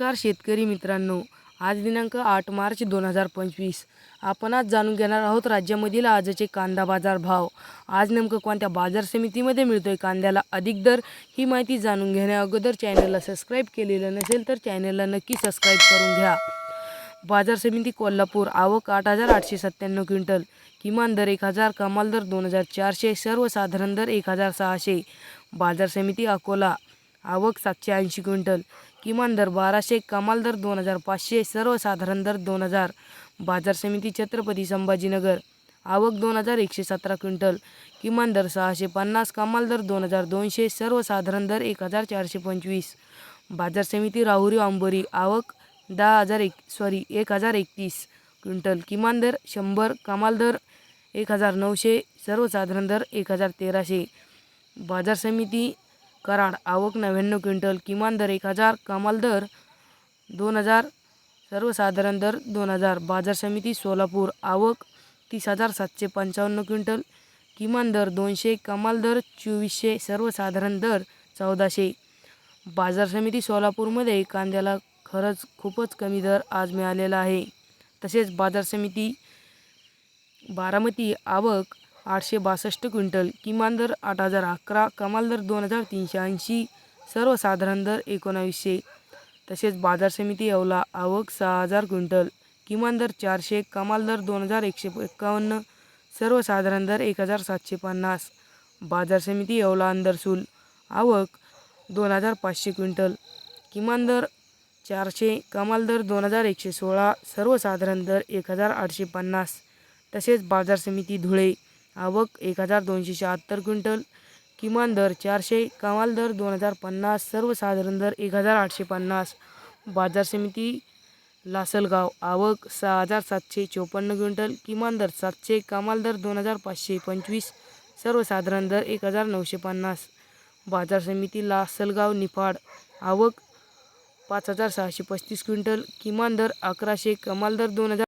नमस्कार शेतकरी मित्रांनो. आज दिनांक आठ मार्च दोन हजार पंचवीस. आपण आज जाणून घेणार आहोत राज्यामधील आजचे कांदा बाजार भाव. आज नेमकं कोणत्या बाजार समितीमध्ये मिळतोय कांद्याला अधिक दर ही माहिती जाणून घेण्या अगोदर चॅनलला सबस्क्राईब केलेलं नसेल तर चॅनलला नक्की सबस्क्राईब करून घ्या. बाजार समिती कोल्हापूर आवक आठ हजार आठशे सत्त्याण्णव क्विंटल किमान दर एक हजार कमाल दर दोन हजार चारशे सर्वसाधारण दर एक हजार सहाशे. बाजार समिती अकोला आवक सातशे ऐंशी क्विंटल. किमान दर बाराशे कमाल दर दोन हजार पाचशे सर्वसाधारण दर दोन हजार. बाजार समिती छत्रपती संभाजीनगर. आवक दोन हजार एकशे सतरा क्विंटल. किमान दर सहाशे पन्नास कमाल दर दोन हजार दोनशे सर्वसाधारण दर एक हजार चारशे पंचवीस. बाजार समिती राहुरी आंबोरी आवक दहा हजार एक सॉरी एक हजार एकतीस क्विंटल. किमान दर शंभर कमाल दर एक हजार नऊशे सर्वसाधारण दर एक हजार तेराशे. बाजार समिती कराड आवक नव्याण्णव क्विंटल किमान दर एक हजार कमाल दर दोन हजार सर्वसाधारण दर दोन हजार बाजार समिती सोलापूर आवक तीस हजार सातशे पंचावन्न क्विंटल किमान दर दोनशे कमाल दर चोवीसशे सर्वसाधारण दर चौदाशे. बाजार समिती सोलापूरमध्ये कांद्याला खरंच खूपच कमी दर आज मिळालेला आहे. तसेच बाजार समिती बारामती आवक आठशे बासष्ट क्विंटल. किमान दर आठ हजार अकरा कमाल दर दोन हजार तीनशे ऐंशी सर्वसाधारण दर एकोणावीसशे. तसेच बाजार समिती अवला आवक सहा हजार क्विंटल. किमान दर चारशे कमाल दर दोन हजार एकशे एक्कावन्न सर्वसाधारण दर एक हजार सातशे पन्नास. बाजार समिती अवला अंदरसूल आवक दोन हजार पाचशे क्विंटल. किमान दर चारशे कमाल दर दोन हजार एकशे सोळा सर्वसाधारण दर एक हजार आठशे पन्नास. तसेच बाजार समिती धुळे. आवक एक हजार दोनशे शहात्तर क्विंटल किमान दर चारशे कमाल दर दोन हजार पन्नास सर्वसाधारण दर एक हजार आठशे पन्नास. बाजार समिती लासलगाव आवक सहा हजार सातशे चोपन्न क्विंटल किमान दर सातशे कमाल दर दोन हजार पाचशे पंचवीस सर्वसाधारण दर एक हजार नऊशे पन्नास. बाजार समिती लासलगाव निफाड आवक पाच हजार सहाशे पस्तीस क्विंटल किमान दर अकराशे कमाल दर दोन हजार